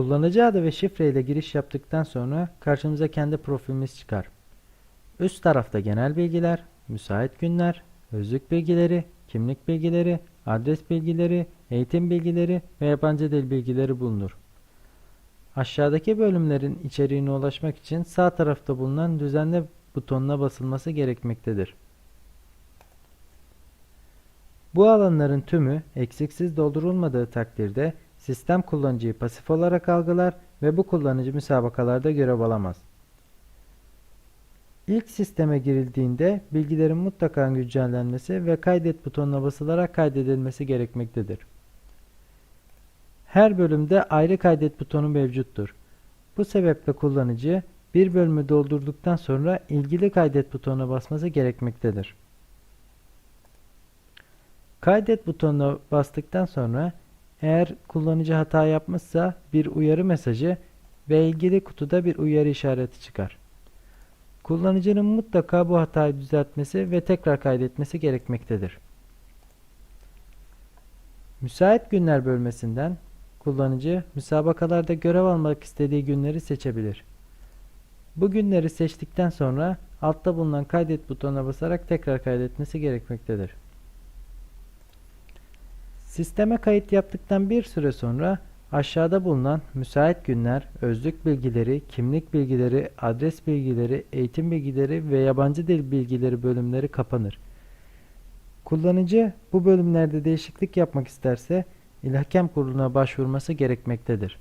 Kullanıcı adı ve şifre ile giriş yaptıktan sonra karşımıza kendi profilimiz çıkar. Üst tarafta genel bilgiler, müsait günler, özlük bilgileri, kimlik bilgileri, adres bilgileri, eğitim bilgileri ve yabancı dil bilgileri bulunur. Aşağıdaki bölümlerin içeriğine ulaşmak için sağ tarafta bulunan düzenle butonuna basılması gerekmektedir. Bu alanların tümü eksiksiz doldurulmadığı takdirde sistem kullanıcıyı pasif olarak algılar ve bu kullanıcı müsabakalarda görev alamaz. İlk sisteme girildiğinde bilgilerin mutlaka güncellenmesi ve kaydet butonuna basılarak kaydedilmesi gerekmektedir. Her bölümde ayrı kaydet butonu mevcuttur. Bu sebeple kullanıcı bir bölümü doldurduktan sonra ilgili kaydet butonuna basması gerekmektedir. Kaydet butonuna bastıktan sonra eğer kullanıcı hata yapmışsa bir uyarı mesajı ve ilgili kutuda bir uyarı işareti çıkar. Kullanıcının mutlaka bu hatayı düzeltmesi ve tekrar kaydetmesi gerekmektedir. Müsait günler bölmesinden kullanıcı müsabakalarda görev almak istediği günleri seçebilir. Bu günleri seçtikten sonra altta bulunan kaydet butonuna basarak tekrar kaydetmesi gerekmektedir. Sisteme kayıt yaptıktan bir süre sonra aşağıda bulunan müsait günler, özlük bilgileri, kimlik bilgileri, adres bilgileri, eğitim bilgileri ve yabancı dil bilgileri bölümleri kapanır. Kullanıcı bu bölümlerde değişiklik yapmak isterse İl Hakem Kurulu'na başvurması gerekmektedir.